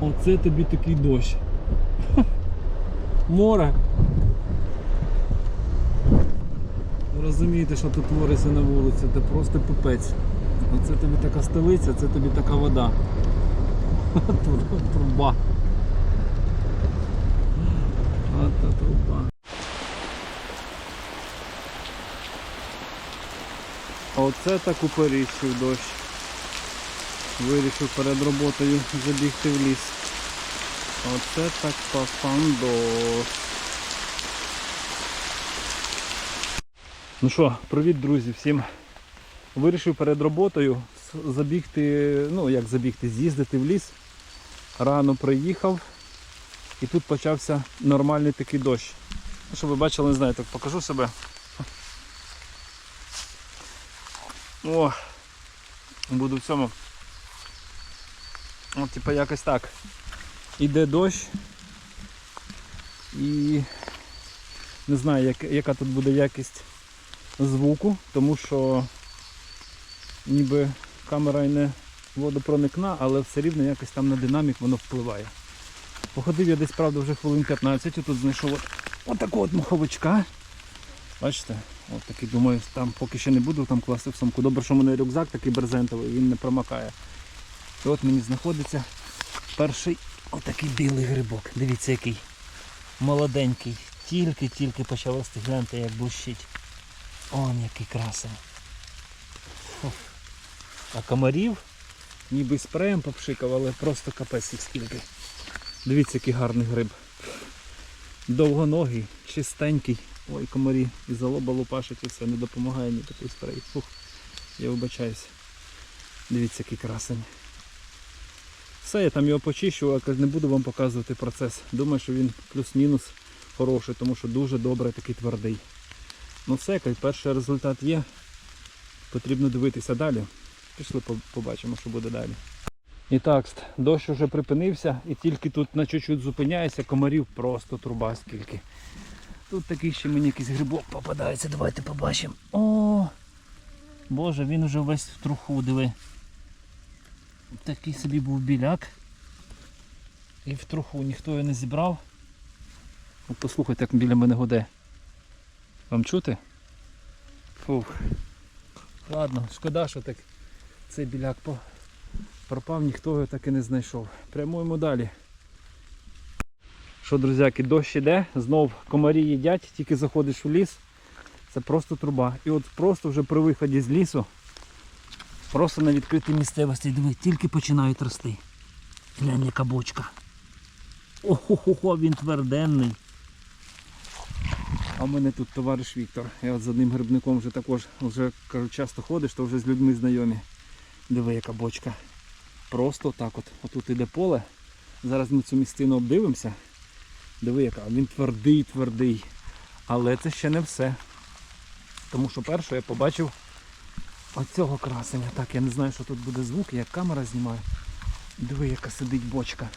Оце тобі такий дощ. Море. Ви розумієте, що тут твориться на вулиці, це просто пипець. Оце тобі така столиця, це тобі така вода. Труба. Ота труба. Оце так уперіщив дощ. Вирішив перед роботою забігти в ліс. Оце так папандос. Ну що, привіт, друзі, всім. Вирішив перед роботою забігти, ну як забігти, з'їздити в ліс. Рано приїхав і тут почався нормальний такий дощ. Ну, щоб ви бачили, не знаю, так покажу себе. О, буду в цьому. От, типа якось так. Іде дощ. І не знаю, як, яка тут буде якість звуку, тому що ніби камера і не водопроникна, але все рівно якось там на динамік воно впливає. Походив я десь, правда, вже хвилин 15, тут знайшов от, от такого от маховичка. Бачите? От такий, думаю, там поки ще не буду там класти в сумку. Добре, що в мене рюкзак такий брезентовий, він не промакає. І от мені знаходиться перший отакий білий грибок. Дивіться який. Молоденький. Тільки-тільки почав рости. Гляньте, як блищить. Он який красень. А комарів ніби спреєм попшикав, але просто капець їх скільки. Дивіться, який гарний гриб. Довгоногий, чистенький. Ой, комарі і залоба лупашить і все, не допомагає ні такий спрей. Фух, я вибачаюсь. Дивіться, який красень. Все, я там його почищу, не буду вам показувати процес. Думаю, що він плюс-мінус хороший, тому що дуже добре такий твердий. Ну все, перший результат є. Потрібно дивитися далі. Пішли побачимо, що буде далі. І так, дощ уже припинився і тільки тут на чуть-чуть зупиняється, комарів просто труба скільки. Тут такий ще мені якийсь грибок попадається, давайте побачимо. О! Боже, він уже весь в труху, диви. Такий собі був біляк. І в труху ніхто його не зібрав. От послухайте, як біля мене гуде. Вам чути? Фух. Ладно, шкода, що так цей біляк пропав, ніхто його так і не знайшов. Прямуємо далі. Що, друзяки, дощ іде, знов комарі їдять, тільки заходиш у ліс. Це просто труба. І от просто вже при виході з лісу, просто на відкритій місцевості, диви, тільки починають рости. Глянь, яка бочка. Охо-хо-хо, він тверденний. А в мене тут товариш Віктор. Я от з одним грибником вже також вже кажу, часто ходиш, то вже з людьми знайомі. Диви, яка бочка. Просто так от. Отут іде поле. Зараз ми цю місцину обдивимося. Диви, яка. Він твердий, твердий. Але це ще не все. Тому що перше я побачив оцього красення. Так, я не знаю, що тут буде звук, як камера знімає. Диви, яка сидить бочка.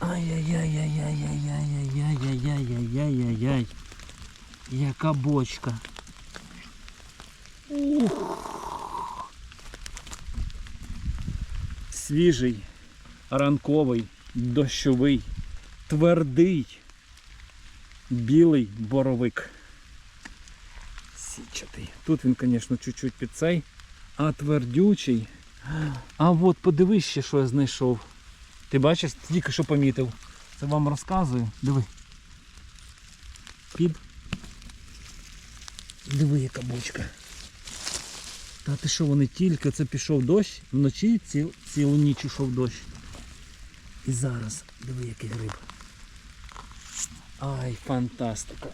Ай-яй-яй-яй-яй-яй-яй-яй-яй-яй-яй-яй. Яка бочка. Свіжий, ранковий, дощовий, твердий, білий боровик. Січатий. Тут він, звісно, чуть-чуть під цей, а твердючий. А от подивись ще, що я знайшов. Ти бачиш, тільки що помітив. Це вам розказую. Диви. Під. Диви, яка бочка. Та ти що, вони тільки це пішов дощ, вночі ціл, цілу ніч ішов дощ. І зараз, диви, який гриб. Ай, фантастика.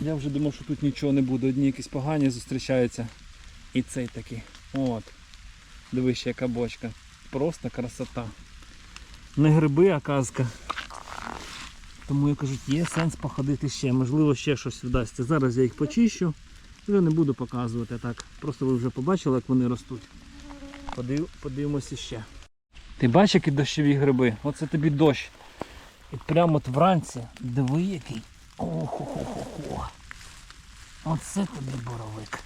Я вже думав, що тут нічого не буде, одні якісь погані зустрічаються. І цей такий. От. Диви яка бочка. Просто красота. Не гриби, а казка. Тому я кажу, є сенс походити ще. Можливо, ще щось вдасться. Зараз я їх почищу. Вже не буду показувати так. Просто ви вже побачили, як вони ростуть. Подив, подивимося ще. Ти бачиш, які дощові гриби? Оце тобі дощ. І прямо от вранці, диви який. Охо-хо-хо-хо. Оце тобі боровик.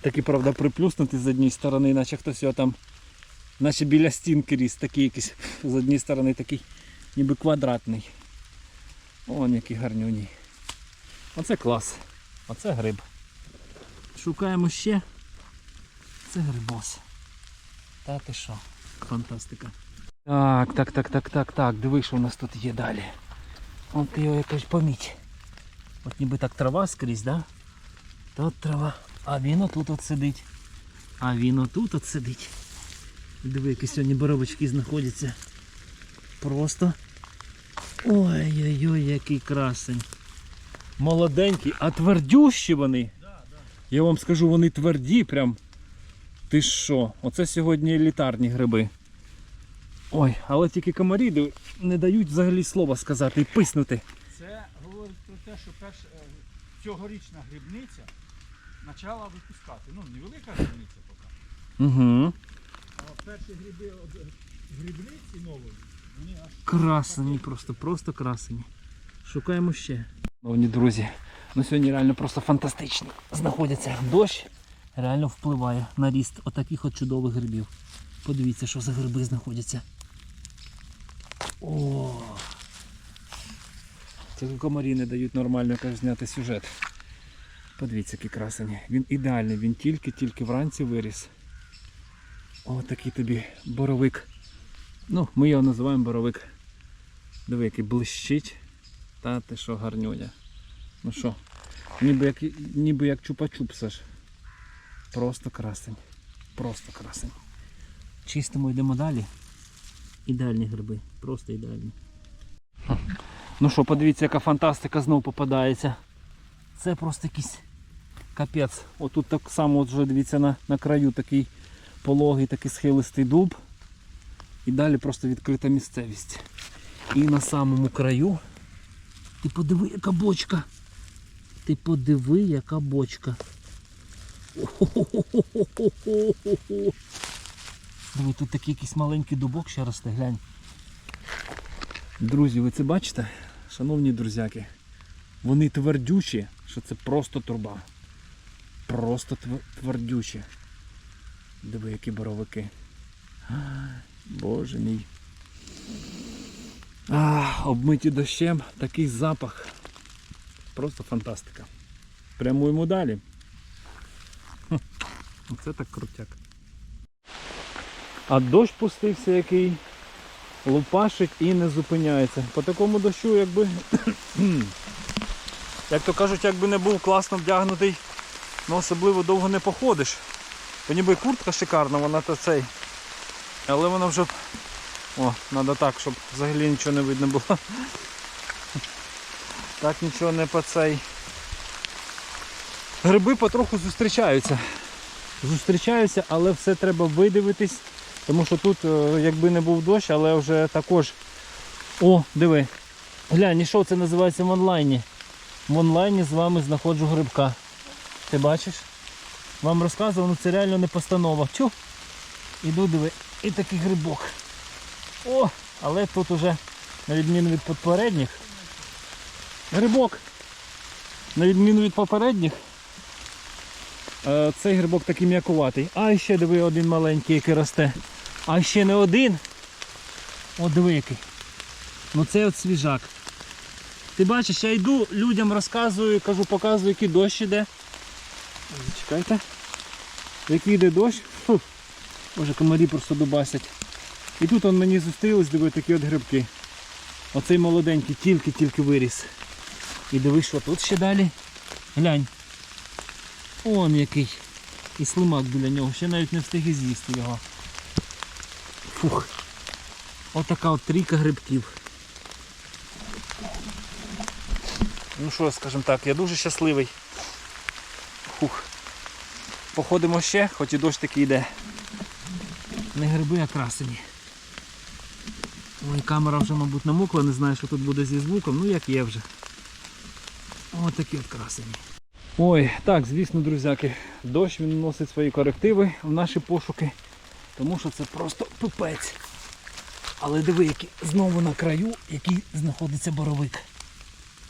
Такий, правда, приплюснутий з однієї сторони, наче хтось його там Наче біля стінки ріс, такий якийсь з однієї сторони такий ніби квадратний. Вон які гарнюні. Оце клас. Оце гриб. Шукаємо ще. Це грибос. Та ти що? Фантастика. Так, так, так, так, так, так. Диви, що у нас тут є далі. От його якось поміть. От ніби так трава скрізь, да? Тут трава. А він отут от сидить. А він отут от сидить. Диви, які сьогодні боровички знаходяться. Просто. Ой-ой-ой, який красень. Молоденький, а твердющі вони. Я вам скажу, вони тверді прям. Ти що? Оце сьогодні елітарні гриби. Ой, але тільки комарі не дають взагалі слова сказати і писнути. Це говорить про те, що перш, е, цьогорічна грибниця почала випускати. Ну, невелика грибниця поки. Угу. А перші гриби грибниці нової, вони аж Красені, просто, просто красені. Шукаємо ще. Шановні друзі, ну сьогодні реально просто фантастично. Знаходяться дощ, реально впливає на ріст отаких от чудових грибів. Подивіться, що за гриби знаходяться. О! Це комарі не дають нормально як зняти сюжет. Подивіться, які красені. Він ідеальний, він тільки-тільки вранці виріс. О, такий тобі боровик. Ну, ми його називаємо боровик. Диви, який блищить. Та ти що гарнюня. Ну що, ніби як, ніби як чупа-чупса ж. Просто красень. Просто красень. Чистимо йдемо далі. Ідеальні гриби. Просто ідеальні. Ну що, подивіться, яка фантастика знов попадається. Це просто якийсь капець. Отут так само от вже дивіться на, на краю такий пологий, такий схилистий дуб. І далі просто відкрита місцевість. І на самому краю. Ти подиви, яка бочка. Ти подиви, яка бочка. О-хо-хо-хо-хо-хо-хо. Диви, тут такий якийсь маленький дубок ще росте, глянь. Друзі, ви це бачите? Шановні друзяки, вони твердючі, що це просто труба. Просто твердючі. Диви, які боровики. Боже мій. А, обмиті дощем, такий запах. Просто фантастика. Прямуємо далі. Це так крутяк. А дощ пустився який. Лупашить і не зупиняється. По такому дощу, якби. Як то кажуть, якби не був класно вдягнутий, ну особливо довго не походиш. То ніби куртка шикарна, вона то цей. Але вона вже. О, треба так, щоб взагалі нічого не видно було. Так нічого не по цей. Гриби потроху зустрічаються. Зустрічаються, але все треба видивитись. Тому що тут, е, якби не був дощ, але вже також. О, диви. Глянь, що це називається в онлайні? В онлайні з вами знаходжу грибка. Ти бачиш? Вам розказував, ну це реально не постанова. Чу? Іду диви. І такий грибок. О, але тут уже, на відміну від попередніх, грибок. На відміну від попередніх, е, цей грибок такий м'якуватий. А ще диви один маленький, який росте. А ще не один. О, диви який. Ну це от свіжак. Ти бачиш, я йду, людям розказую, кажу, показую, який дощ іде. Чекайте. Який йде дощ. Фу. Боже, комарі просто дубасять. І тут он мені зустрілись, диви, такі от грибки. Оцей молоденький тільки-тільки виріс. І диви, що тут ще далі. Глянь. Он який. І слимак біля нього. Ще навіть не встиг і з'їсти його. Фух. Отака от трійка грибків. Ну що, скажімо так, я дуже щасливий. Фух. Походимо ще, хоч і дощ такий йде. Не гриби, а красені. Ой, камера вже, мабуть, намокла, не знаю, що тут буде зі звуком, ну як є вже. Ось такі от красені. Ой, так, звісно, друзяки, дощ він вносить свої корективи в наші пошуки, тому що це просто пипець. Але диви, які знову на краю, який знаходиться боровик.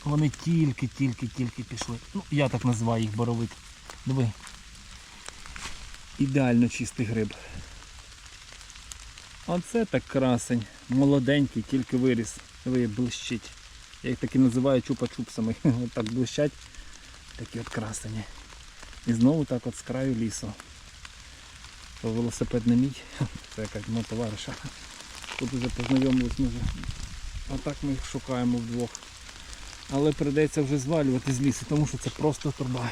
Вони тільки-тільки-тільки пішли. Ну, я так називаю їх боровик. Диви. Ідеально чистий гриб. Оце так красень. Молоденький, тільки виріс. Диви, блищить. Я їх таки називаю чупа-чупсами. От так блищать. Такі от красені. І знову так от з краю лісу. Велосипед не мій. Це якась мого товариша. Тут вже познайомились ми вже. Отак ми їх шукаємо вдвох. Але прийдеться вже звалювати з лісу, тому що це просто турба.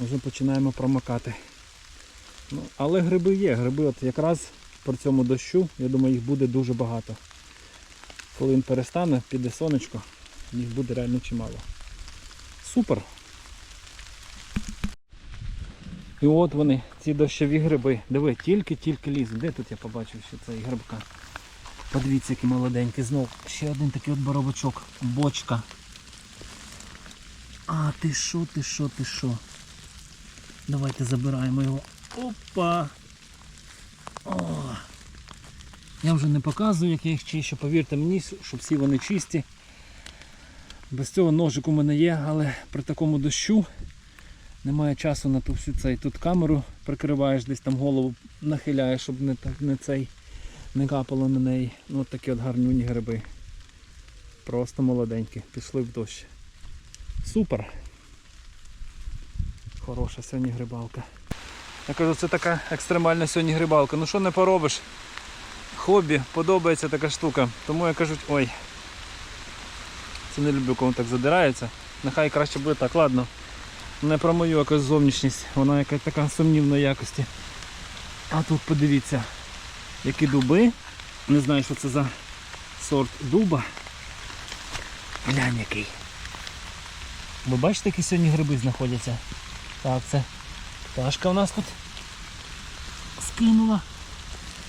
Вже починаємо промокати. Ну, але гриби є. Гриби от якраз при цьому дощу, я думаю, їх буде дуже багато. Коли він перестане, піде сонечко, їх буде реально чимало. Супер! І от вони, ці дощові гриби. Диви, тільки-тільки ліз. Де тут я побачив ще цей грибка? Подивіться, який молоденький. Знов ще один такий от боровичок. Бочка. А, ти що, ти що, ти що? Давайте забираємо його. Опа! О! Я вже не показую, як я їх чищу. Повірте мені, що всі вони чисті. Без цього ножик у мене є, але при такому дощу немає часу на ту всю цей. Тут камеру прикриваєш, десь там голову нахиляєш, щоб не, так- не цей не капало на неї. Ну, от такі от гарнюні гриби. Просто молоденькі. Пішли в дощ. Супер. Хороша сьогодні грибалка. Я кажу, це така екстремальна сьогодні грибалка. Ну що не поробиш? Хобі, подобається така штука. Тому я кажу, ой. Це не люблю, коли так задирається. Нехай краще буде так, ладно. Не про мою якусь зовнішність, вона якась така сумнівної якості. А тут подивіться, які дуби. Не знаю, що це за сорт дуба. Глянь який. Ви бачите, які сьогодні гриби знаходяться? Так, це пташка у нас тут скинула.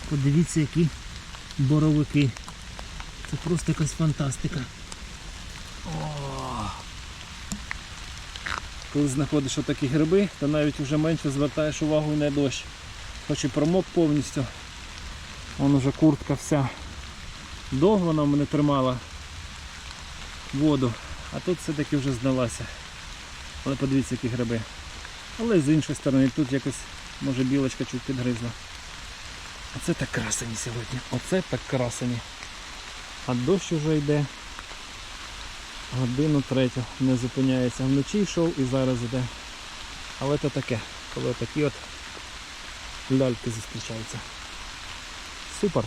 Подивіться, які боровики. Це просто якась фантастика. О! Коли знаходиш отакі гриби, то навіть вже менше звертаєш увагу на дощ. Хоч і промок повністю. Вон уже куртка вся. Довго вона в мене тримала воду, а тут все-таки вже здалася. Але подивіться, які гриби. Але з іншої сторони тут якось може білочка чуть підгризла. Оце так красені сьогодні. Оце так красені. А дощ уже йде. Годину третю не зупиняється. Вночі йшов і зараз йде. Але це таке, коли такі от ляльки зустрічаються. Супер.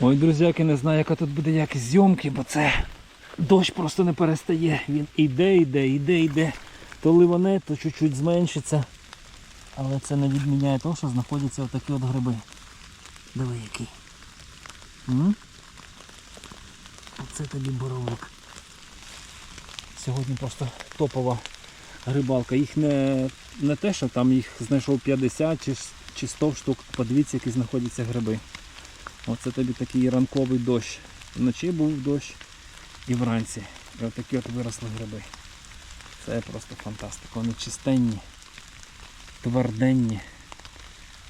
Ой, друзяки, не знаю, яка тут буде якість зйомки, бо це дощ просто не перестає. Він іде, іде, іде, іде. То ливане, то чуть-чуть зменшиться. Але це не відміняє того, що знаходяться отакі от гриби. Диви який. М? Оце тобі боровик. Сьогодні просто топова рибалка. Їх не, не те, що там їх знайшов 50 чи, чи 100 штук. Подивіться, які знаходяться гриби. Оце тобі такий ранковий дощ. Вночі був дощ і вранці. І отакі от виросли гриби. Це просто фантастика. Вони чистенні, тверденні.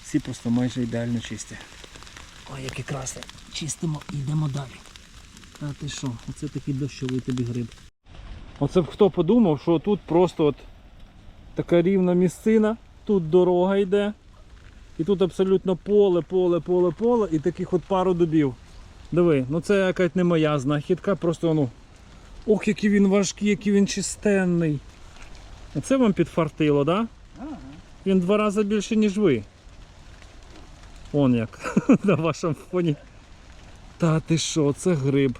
Всі просто майже ідеально чисті. Ой, які красні. Чистимо і йдемо далі. Та ти що, оце такий дощовий тобі гриб. Оце б хто подумав, що тут просто от така рівна місцина, тут дорога йде. І тут абсолютно поле, поле, поле, поле і таких от пару дубів. Диви, ну це якась не моя знахідка, просто ну. Ох, який він важкий, який він чистенний. Оце вам підфартило, так? Да? Ага. Він два рази більше, ніж ви. Он як на вашому фоні. Та ти що, це гриб.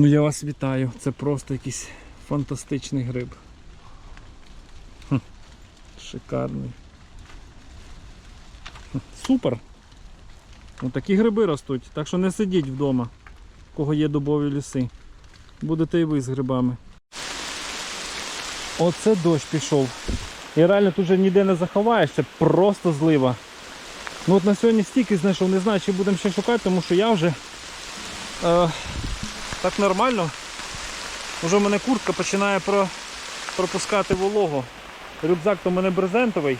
Ну я вас вітаю. Це просто якийсь фантастичний гриб. Шикарний. Супер. Ну такі гриби ростуть, так що не сидіть вдома, у кого є дубові ліси. Будете і ви з грибами. Оце дощ пішов. І реально тут вже ніде не заховаєшся, просто злива. Ну от на сьогодні стільки знайшов, не знаю, чи будемо ще шукати, тому що я вже е, так нормально. Вже в мене куртка починає про, пропускати вологу. Рюкзак то в мене брезентовий.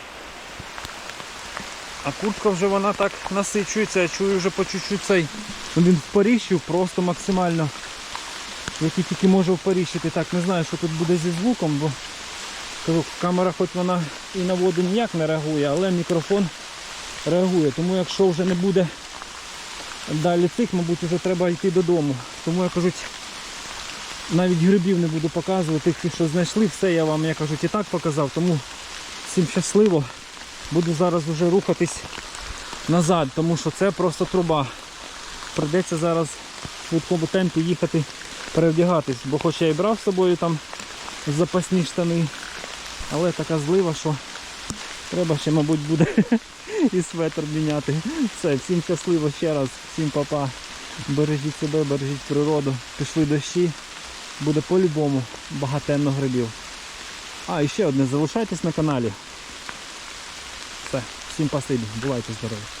А куртка вже вона так насичується, я чую вже по чуть-чуть цей. Ну, Він впоріщив просто максимально. Який тільки може впоріщити. Так, не знаю, що тут буде зі звуком, бо кажу, камера хоч вона і на воду ніяк не реагує, але мікрофон реагує. Тому якщо вже не буде далі цих, мабуть, вже треба йти додому. Тому я кажуть, навіть грибів не буду показувати, тих, що знайшли, все я вам, я кажуть, і так показав. Тому всім щасливо. Буду зараз вже рухатись назад, тому що це просто труба. Придеться зараз в швидкому темпі їхати перевдягатись, бо хоч я і брав з собою там запасні штани, але така злива, що треба ще, мабуть, буде і светр міняти. Все, всім щасливо ще раз, всім папа. Бережіть себе, бережіть природу. Пішли дощі. Буде по-любому багатенно грибів. А, і ще одне, залишайтесь на каналі. Все, всім спасибі, бувайте здорові.